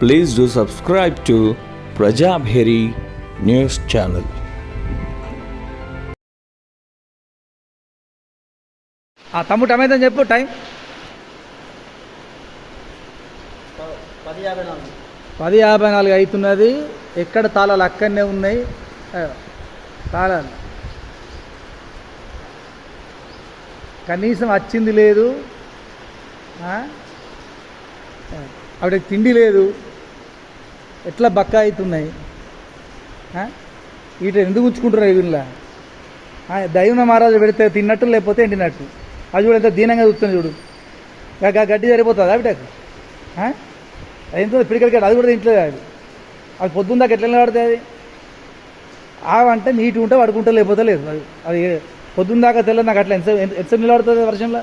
Please do subscribe to Prajabheri news channel. ఆ తమ్ముడు టమాటా చెప్పు టైం. పది యాభై నాలుగు పది యాభై నాలుగు అవుతున్నది ఎక్కడ తాళాలు అక్కడనే ఉన్నాయి. తాళాలు. కనీసం వచ్చింది లేదు. ఆవిడకి తిండి లేదు. ఎట్లా బక్క అవుతున్నాయి? ఆ? వీటి ఎందుకు ఉంచుకుంటున్నారు వీళ్ళ? దైవన మహారాజు పెడితే తిన్నట్టు లేకపోతే ఎండినట్టు? అది చూడు ఎంత దీనంగా చూస్తుంది చూడు. గడ్డి సరిపోతుంది ఆవిడకు ఎంతో పిడికడికాడు అది కూడా తింటలేదు అది. అది పొద్దున్న దాకా ఎట్లా నిలబడుతుంది అది? ఆవంటే నీటి ఉంటే పడుకుంటే లేకపోతే లేదు. అది అది పొద్దున్న దాకా తెల్ల నాకు అట్లా ఎంత ఎంత నిలబడుతుంది వర్షంలో?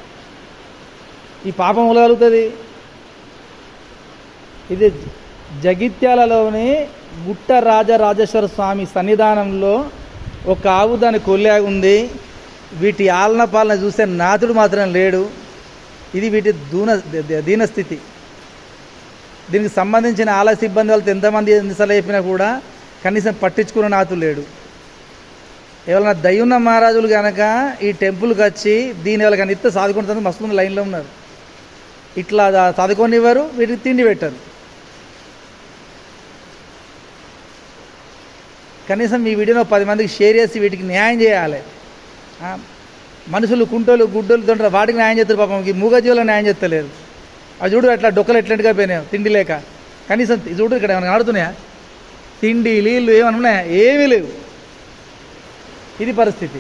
ఈ పాపం ఉలగలుగుతుంది. ఇది జగిత్యాలలోని గుట్ట రాజరాజేశ్వర స్వామి సన్నిధానంలో ఒక ఆవు దాని కొల్లాగా ఉంది. వీటి ఆలన పాలన చూస్తే నాథుడు మాత్రం లేడు. ఇది వీటి దూన దీనస్థితి దీనికి సంబంధించిన ఆలయ సిబ్బంది వాళ్ళతో ఎంతమంది ఎన్నిసార్లు చెప్పినా కూడా కనీసం పట్టించుకున్న నాథుడు లేడు. ఎవరైనా దయ్యున్న మహారాజులు కనుక ఈ టెంపుల్కి వచ్చి దీని వాళ్ళకి ఇస్తే సాధుకుంటుంది మస్తు లైన్లో ఉన్నారు. ఇట్లా సాధుకొని ఇవ్వరు వీటికి తిండి పెట్టారు. కనీసం ఈ వీడియోలో పది మందికి షేర్ చేసి వీటికి న్యాయం చేయాలి. మనుషులు కుంటోలు గుడ్డోలు తింటారు. వాటికి న్యాయం చేస్తారు పాపం. ఈ మూగజీవులు న్యాయం చేస్తలేరు. అది చూడు అట్లా డొక్కలు ఎట్లాంటిగా పోయినాయి తిండి లేక. కనీసం చూడు ఇక్కడ ఏమైనా ఆడుతున్నాయా తిండి నీళ్ళు ఏమైనా ఉన్నాయా? ఏమీ లేవు. ఇది పరిస్థితి.